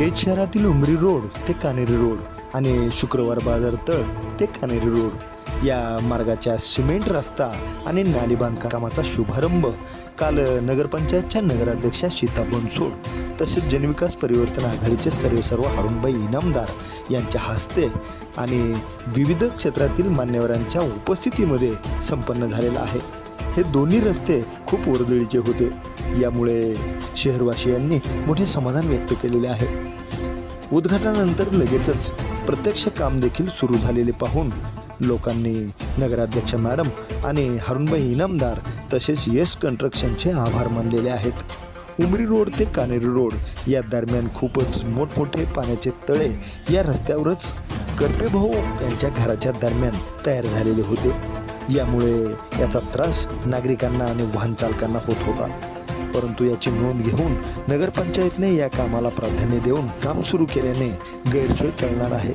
केज शहरातील उमरी रोड ते कानेरी रोड आणि शुक्रवार बाजार तळ ते कानेरी रोड या मार्गाच्या सिमेंट रस्ता आणि नाली बांधकामाचा शुभारंभ काल नगरपंचायतच्या नगराध्यक्षा सीता बनसोड तसेच जनविकास परिवर्तन आघाडीचे सर्वेसर्व हरुणबाई इनामदार यांच्या हस्ते आणि विविध क्षेत्रातील मान्यवरांच्या उपस्थितीमध्ये संपन्न झालेला आहे. हे दोन्ही रस्ते खूप वर्दळीचे होते. यामुळे शहरवासियांनी मोठे समाधान व्यक्त केलेले आहे. उद्घाटनानंतर लगेचच प्रत्यक्ष काम देखील सुरू झालेले पाहून लोकांनी नगराध्यक्ष मॅडम आणि हरुणबाई इनामदार तसेच येस कन्स्ट्रक्शनचे आभार मानलेले आहेत. उमरी रोड ते कानेरी रोड या दरम्यान खूपच मोठमोठे पाण्याचे तळे या रस्त्यावरच कर्पेभाऊ यांच्या घराच्या दरम्यान तयार झालेले होते. यामुळे याचा त्रास नागरिकांना आणि वाहन चालकांना होत होता. परंतु याची नोंद घेऊन नगरपंचायतने या कामाला प्राधान्य देऊन काम सुरू केल्याने गैरसोय टळणार आहे.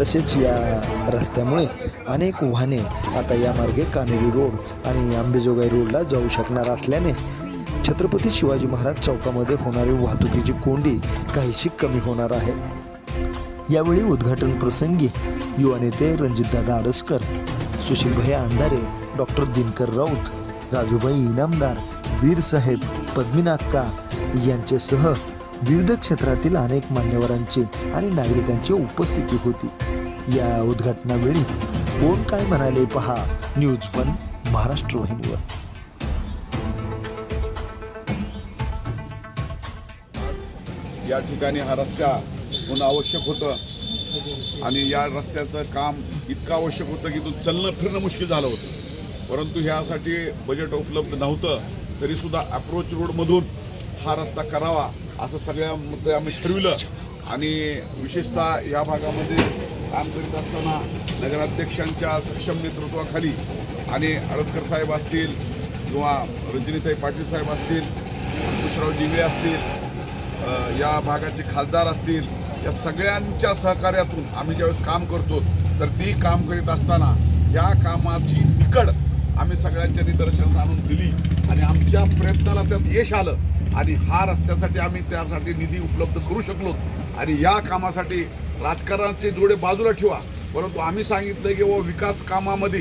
तसेच या रस्त्यामुळे अनेक वाहने आता या मार्गे कानेरी रोड आणि आंबेजोगाई रोडला जाऊ शकणार असल्याने छत्रपती शिवाजी महाराज चौकामध्ये होणारी वाहतुकीची कोंडी काहीशी कमी होणार आहे. यावेळी उद्घाटन प्रसंगी युवा नेते रणजितदादा आडसकर सुशीलभाई अंधारे डॉक्टर दिनकर राऊत राजूभाई इनामदार वीर साहेब पद्मिनाक्का यांच्यासह विविध क्षेत्रातील अनेक मान्यवरांची आणि नागरिकांची उपस्थिती होती. या उद्घाटनावेळी कोण काय म्हणाले पहा न्यूज वन महाराष्ट्र वाहिनीवर या ठिकाणी हा रस्ता होणं आवश्यक होतं. आणि या रस्त्याचं काम इतकं आवश्यक होतं की तो चलणं फिरणं मुश्किल झालं होतं. परंतु ह्यासाठी बजेट उपलब्ध नव्हतं तरीसुद्धा अप्रोच रोडमधून हा रस्ता करावा असं सगळ्या आम्ही ठरविलं. आणि विशेषतः या भागामध्ये काम करीत असताना नगराध्यक्षांच्या सक्षम नेतृत्वाखाली आणि अडसकर साहेब असतील किंवा रंजनीताई पाटील साहेब असतील अंकुशराव जिंगळे असतील या भागाचे खासदार असतील या सगळ्यांच्या सहकार्यातून आम्ही ज्यावेळेस काम करतो तर ती काम करीत असताना या कामाची निकड आम्ही सगळ्यांच्या निदर्शनास आणून दिली आणि आमच्या प्रयत्नाला त्यात यश आलं आणि हा रस्त्यासाठी आम्ही त्यासाठी निधी उपलब्ध करू शकलो. आणि या कामासाठी राजकारणाचे जोडे बाजूला ठेवा. परंतु आम्ही सांगितलं की व विकास कामामध्ये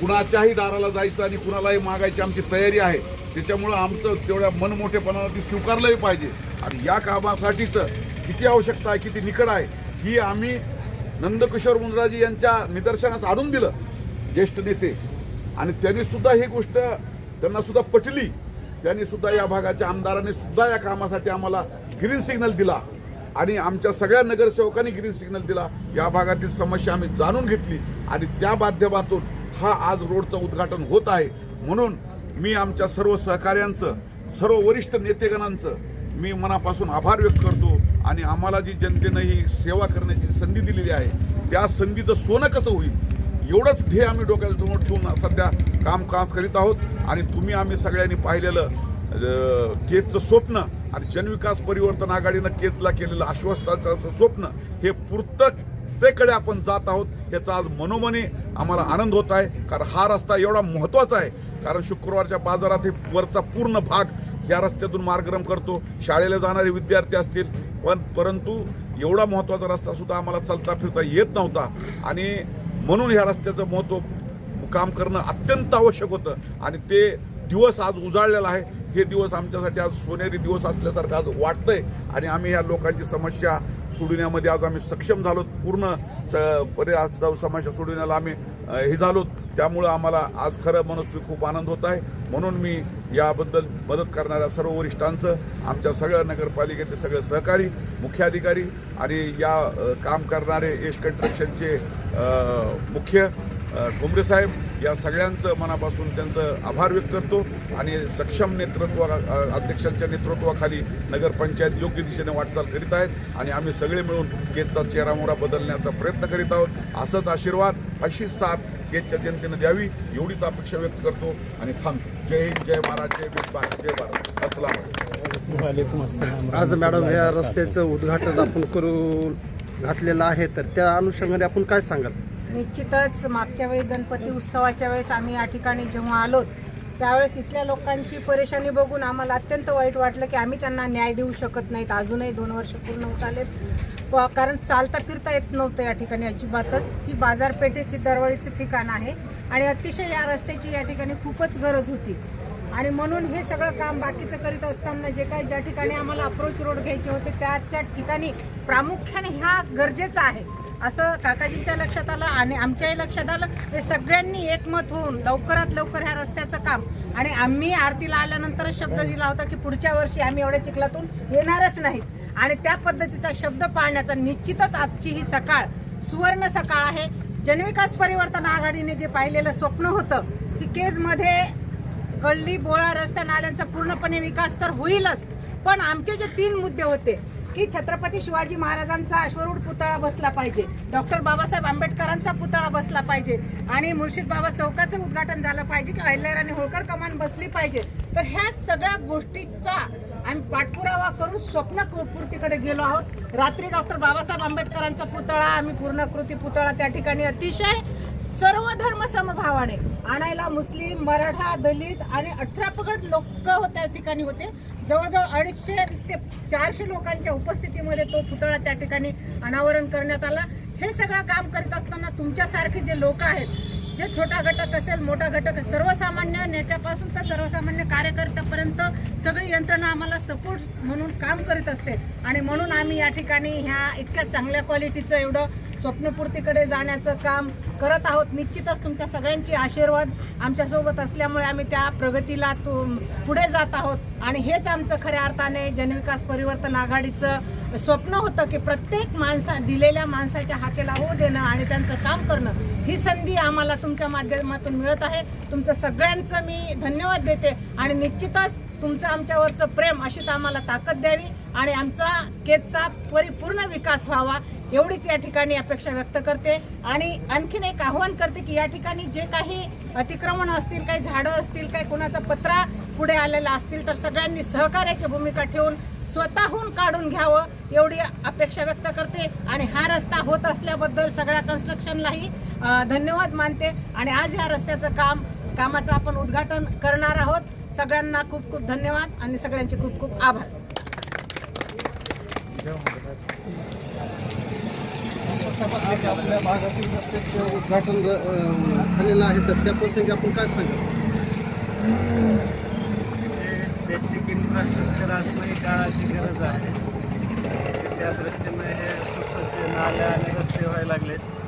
कुणाच्याही दाराला जायचं आणि कुणालाही मागायची आमची तयारी आहे. त्याच्यामुळं आमचं तेवढ्या मनमोठेपणाला ती स्वीकारलंही पाहिजे. आणि या कामासाठीचं किती आवश्यकता आहे किती निकड आहे ही आम्ही नंदकिशोर मुंद्राजी यांच्या निदर्शनास आणून दिलं ज्येष्ठ नेते. आणि त्यांनी सुद्धा ही गोष्ट त्यांना सुद्धा पटली. त्यांनी सुद्धा या भागाच्या आमदारांनी सुद्धा या कामासाठी आम्हाला ग्रीन सिग्नल दिला. आणि आमच्या सगळ्या नगरसेवकांनी ग्रीन सिग्नल दिला. या भागातील समस्या आम्ही जाणून घेतली. आणि त्या माध्यमातून हा आज रोडचं उद्घाटन होत आहे. म्हणून मी आमच्या सर्व सहकार्यांचं सर्व वरिष्ठ नेतेगणांचं मी मनापासून आभार व्यक्त करतो. आणि आम्हाला जी जनतेनं ही सेवा करण्याची संधी दिलेली आहे त्या संधीचं सोनं कसं होईल? एवढंच ध्येय आम्ही डोक्यासमोर ठेवून सध्या काम काम करीत आहोत आणि तुम्ही आम्ही सगळ्यांनी पाहिलेलं केजचं स्वप्न आणि जनविकास परिवर्तन आघाडीनं केजला केलेलं आश्वासनाचं स्वप्न हे पूर्ततेकडे आपण जात आहोत याचा आज मनोमनी आम्हाला आनंद होत आहे कारण हा रस्ता एवढा महत्त्वाचा आहे. कारण शुक्रवारच्या बाजारात हे वरचा पूर्ण भाग या रस्त्यातून मार्गक्रम करतो. शाळेला जाणारे विद्यार्थी असतील पण परंतु एवढा महत्त्वाचा रस्ता सुद्धा आम्हाला चालता फिरता येत नव्हता. आणि म्हणून ह्या रस्त्याचं महत्त्व काम करणं अत्यंत आवश्यक होतं. आणि ते दिवस आज उजाळलेला आहे. हे दिवस आमच्यासाठी आज सोनेरी दिवस असल्यासारखं आज वाटतंय. आणि आम्ही ह्या लोकांची समस्या सोडविण्यामध्ये आज आम्ही सक्षम झालो पूर्ण च- परे आज समस्या सोडविण्याला आम्ही हे झालो त्यामुळं आम्हाला आज खरं मनस्वी खूप आनंद होत आहे. म्हणून मी याबद्दल मदत करणाऱ्या सर्व वरिष्ठांचं आमच्या सगळ्या नगरपालिकेचे सगळे सहकारी मुख्याधिकारी आणि या काम करणारे एश कन्स्ट्रक्शनचे मुख्य ठोंबरे साहेब या सगळ्यांचं मनापासून त्यांचं आभार व्यक्त करतो आणि सक्षम नेतृत्व अध्यक्षांच्या नेतृत्वाखाली नगरपंचायत योग्य दिशेने वाटचाल करीत आहेत आणि आम्ही सगळे मिळून केजचा चेहरामोहरा बदलण्याचा प्रयत्न करीत आहोत. असंच आशीर्वाद अशीच साथ केजच्या जनतेनं द्यावी एवढीच अपेक्षा व्यक्त करतो आणि थांबतो. जय हिंद जय महाराज जय भीम भारत जय भारत. असलाम आज मॅडम या रस्त्याचं उद्घाटन आपण करून घातलेलं आहे तर त्या अनुषंगाने आपण काय सांगाल? निश्चितच मागच्या वेळी गणपती उत्सवाच्या वेळेस आम्ही या ठिकाणी जेव्हा आलो त्यावेळेस इथल्या लोकांची परेशानी बघून आम्हाला अत्यंत वाईट वाटलं की आम्ही त्यांना न्याय देऊ शकत नाहीत. अजूनही दोन वर्ष पूर्ण होत आलेत. प- कारण चालता फिरता येत नव्हतं या ठिकाणी अजिबातच. ही बाजारपेठेची दरवळीचं ठिकाण आहे. आणि अतिशय या रस्त्याची या ठिकाणी खूपच गरज होती. आणि म्हणून हे सगळं काम बाकीचं करीत असताना जे काही ज्या ठिकाणी आम्हाला अप्रोच रोड घ्यायचे होते त्याच्या ठिकाणी प्रामुख्याने ह्या गरजेचं आहे. असं काकाजींच्या लक्षात आलं आणि आमच्याही लक्षात आलं. हे सगळ्यांनी एकमत होऊन लवकरात लवकर ह्या रस्त्याचं काम. आणि आम्ही आरतीला आल्यानंतरच शब्द दिला होता की पुढच्या वर्षी आम्ही एवढ्या चिखलातून येणारच नाहीत. आणि त्या पद्धतीचा शब्द पाळण्याचा निश्चितच आजची ही सकाळ सुवर्ण सकाळ आहे. जनविकास परिवर्तन आघाडीने जे पाहिलेलं स्वप्न होतं की केजमध्ये गल्ली बोळा रस्त्या नाल्यांचा पूर्णपणे विकास तर होईलच. पण आमचे जे तीन मुद्दे होते की छत्रपती शिवाजी महाराजांचा अश्वरूढ पुतळा बसला पाहिजे डॉक्टर बाबासाहेब आंबेडकरांचा पुतळा बसला पाहिजे आणि मुर्शिद बाबा चौकाचं उद्घाटन झालं पाहिजे की अहिल्याराणी होळकर कमान बसली पाहिजे. तर ह्या सगळ्या गोष्टीचा आम्ही पाठपुरावा करून स्वप्न पूर्तीकडे गेलो आहोत. रात्री डॉक्टर बाबासाहेब आंबेडकरांचा पुतळा आम्ही पूर्णकृती पुतळा त्या ठिकाणी अतिशय सर्व धर्म समभावाने आणायला मुस्लिम मराठा दलित आणि अठरा पगड लोक त्या ठिकाणी होते. जवळजवळ अडीचशे ते चारशे लोकांच्या उपस्थितीमध्ये तो पुतळा त्या ठिकाणी अनावरण करण्यात आला. हे सगळं काम करीत असताना तुमच्यासारखे जे लोक आहेत जे छोटा घटक असेल मोठा घटक सर्वसामान्य नेत्यापासून तर सर्वसामान्य कार्यकर्ते सगळी यंत्रणा आम्हाला सपोर्ट म्हणून काम करीत असते. आणि म्हणून आम्ही या ठिकाणी ह्या इतक्या चांगल्या क्वालिटीचं एवढं स्वप्नपूर्तीकडे जाण्याचं काम करत आहोत. निश्चितच तुमच्या सगळ्यांची आशीर्वाद आमच्यासोबत असल्यामुळे आम्ही त्या प्रगतीला तु पुढे जात आहोत. आणि हेच आमचं खऱ्या अर्थाने जनविकास परिवर्तन आघाडीचं स्वप्न होतं की प्रत्येक माणसा दिलेल्या माणसाच्या हाकेला हो देणं आणि त्यांचं काम करणं. ही संधी आम्हाला तुमच्या माध्यमातून मिळत आहे. तुमचं सगळ्यांचं मी धन्यवाद देते. आणि निश्चितच तुमचं आमच्यावरचं प्रेम अशीच आम्हाला ताकद द्यावी आणि आमचा केसचा परिपूर्ण विकास व्हावा एवढीच या ठिकाणी अपेक्षा व्यक्त करते. आणि आणखीन एक आव्हान करते की या ठिकाणी जे काही अतिक्रमण असतील काही झाडं असतील काही कुणाचा पत्रा पुढे आलेला असतील तर सगळ्यांनी सहकार्याची भूमिका ठेवून स्वतःहून काढून घ्यावं एवढी अपेक्षा व्यक्त करते. आणि हा रस्ता होत असल्याबद्दल सगळ्या कन्स्ट्रक्शनलाही धन्यवाद मानते. आणि आज ह्या रस्त्याचं काम कामाचं आपण उद्घाटन करणार आहोत. सगळ्यांना खूप खूप धन्यवाद आणि सगळ्यांचे खूप खूप आभार. आपल्या भागातील रस्त्याचं उद्घाटन अं, झालेलं आहे तर त्या प्रसंगी आपण काय सांगाल बेसिक इन्फ्रास्ट्रक्चर असणं ही काळाची गरज आहे. त्या दृष्टीने हे सुसज्ज नाल्या आणि रस्ते व्हायला लागलेत.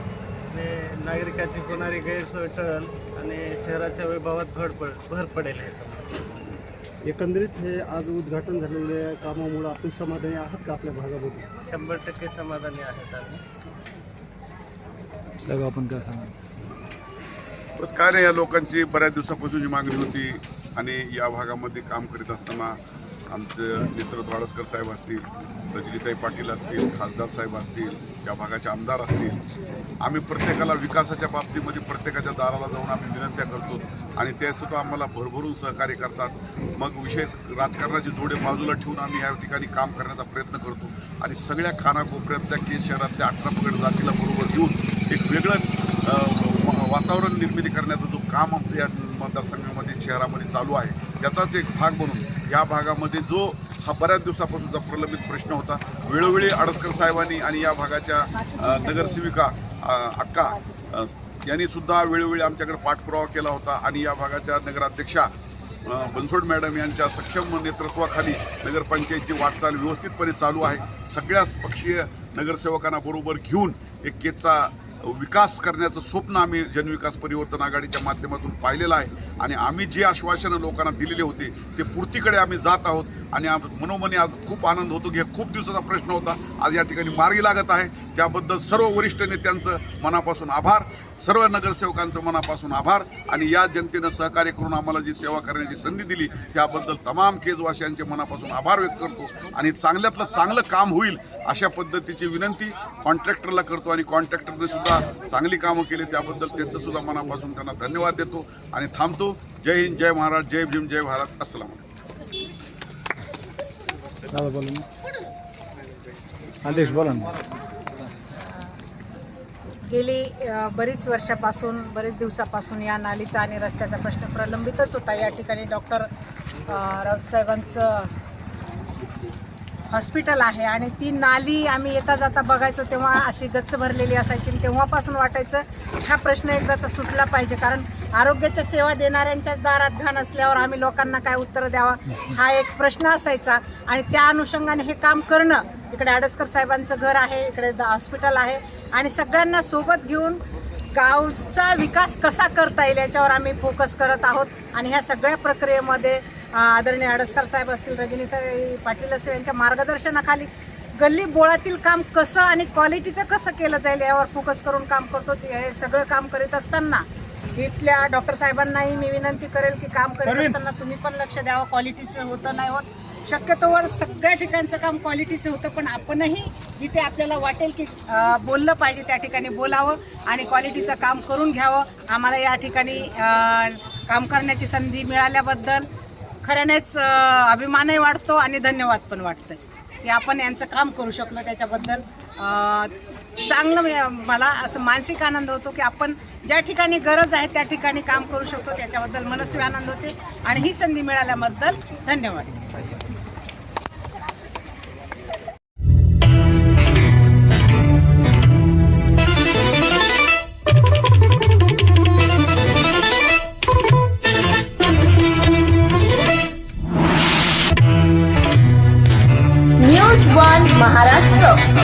ते नागरिकाची होणारी गैरसोय टळल आणि शहराच्या वैभवात भर पड भर पडेल एकंदरीत हे आज उद्घाटन झालेल्या कामामुळे आपण समाधानी आहात का आपल्या भागामध्ये? शंभर टक्के समाधानी आहेत आम्ही. बस काय नाही या लोकांची बऱ्याच दिवसापासूनची मागणी होती आणि या भागामध्ये काम करीत असताना आमचे मित्र द्वाडसकर साहेब असतील रजनीताई पाटील असतील खासदार साहेब असतील या भागाचे आमदार असतील आम्ही प्रत्येकाला विकासाच्या बाबतीमध्ये प्रत्येकाच्या दाराला जाऊन आम्ही विनंत्या करतो आणि ते सुद्धा आम्हाला भरभरून सहकार्य करतात. मग विषय राजकारणाचे जोडे बाजूला ठेवून आम्ही या ठिकाणी काम करण्याचा प्रयत्न करतो आणि सगळ्या खानाकोपऱ्यातल्या केस शहरातल्या अठरा पगड जातीला बरोबर घेऊन एक वेगळं वातावरण निर्मिती करण्याचं जो काम आमचं या मतदारसंघामध्ये शहरामध्ये चालू आहे. त्याचाच एक भाग म्हणून या भागामध्ये जो हा बऱ्याच दिवसापासूनचा प्रलंबित प्रश्न होता वेळोवेळी आडसकर साहेबांनी आणि या भागाच्या नगरसेविका अक्का यांनी सुद्धा वेळोवेळी आमच्याकडे पाठपुरावा केला होता आणि या भागाच्या नगराध्यक्षा बनसोड मॅडम यांच्या सक्षम नेतृत्वाखाली नगरपंचायतची वाटचाल व्यवस्थितपणे चालू आहे. सगळ्याच पक्षीय नगरसेवकांना बरोबर घेऊन एक केचा विकास करण्याचं स्वप्न आम्ही जनविकास परिवर्तन आघाडीच्या माध्यमातून पाहिलेलं आहे. आणि आम्ही जे आश्वासनं लोकांना दिलेले होते ते पूर्तीकडे आम्ही जात आहोत. आणि आज मनोमनी आज खूप आनंद होतो की हे खूप दिवसाचा प्रश्न होता. आज या ठिकाणी मार्गी लागत आहे. त्याबद्दल सर्व वरिष्ठ नेत्यांचं मनापासून आभार. सर्व नगरसेवकांचं मनापासून आभार. आणि या जनतेनं सहकार्य करून आम्हाला जी सेवा करण्याची संधी दिली त्याबद्दल तमाम केजवासियांचे मनापासून आभार व्यक्त करतो. आणि चांगल्यातलं चांगलं काम होईल अशा पद्धतीची विनंती कॉन्ट्रॅक्टरला करतो. आणि कॉन्ट्रॅक्टरने सुद्धा चांगली कामं केली त्याबद्दल त्यांचं सुद्धा मनापासून त्यांना धन्यवाद देतो. आणि थांबतो. जय हिंद जय महाराज जय भीम जय भारत. अस्सलाम आदेश बोला ना गेली अ, बरीच वर्षापासून बरेच दिवसापासून या नालीचा आणि रस्त्याचा प्रश्न प्रलंबितच होता. या ठिकाणी डॉक्टर राऊतसाहेबांचं हॉस्पिटल आहे आणि ती नाली आम्ही येता जाता बघायचो तेव्हा अशी गच्च भरलेली असायची आणि तेव्हापासून वाटायचं हा प्रश्न एकदाचा सुटला पाहिजे. कारण आरोग्याच्या सेवा देणाऱ्यांच्याच दारात घाण असल्यावर आम्ही लोकांना काय उत्तर द्यावा? हा एक प्रश्न असायचा आणि त्या अनुषंगाने हे काम करणं. इकडे आडसकर साहेबांचं घर आहे इकडे हॉस्पिटल आहे आणि सगळ्यांना सोबत घेऊन गावचा विकास कसा करता येईल याच्यावर आम्ही फोकस करत आहोत. आणि ह्या सगळ्या प्रक्रियेमध्ये आदरणीय आडसकर साहेब असतील रजनीताई पाटील असतील यांच्या मार्गदर्शनाखाली गल्ली बोळातील काम कसं आणि क्वालिटीचं कसं केलं जाईल यावर फोकस करून काम करतो. ते- हे सगळं काम करीत असताना इथल्या डॉक्टर साहेबांनाही मी विनंती करेल की काम करीत असताना तुम्ही पण लक्ष द्यावं क्वालिटीचं होतं नाही होत. शक्यतोवर सगळ्या ठिकाणचं काम क्वालिटीचं होतं पण आपणही जिथे आपल्याला वाटेल की बोललं पाहिजे त्या ठिकाणी बोलावं आणि क्वालिटीचं काम करून घ्यावं. आम्हाला या ठिकाणी काम करण्याची संधी मिळाल्याबद्दल खऱ्यानेच अभिमानही वाटतो आणि धन्यवाद पण वाटतं की आपण यांचं काम करू शकलो त्याच्याबद्दल. चांगलं मला असं मानसिक आनंद होतो की आपण ज्या ठिकाणी गरज आहे त्या ठिकाणी काम करू शकतो. त्याच्याबद्दल मनस्वी आनंद होते. आणि ही संधी मिळाल्याबद्दल धन्यवाद.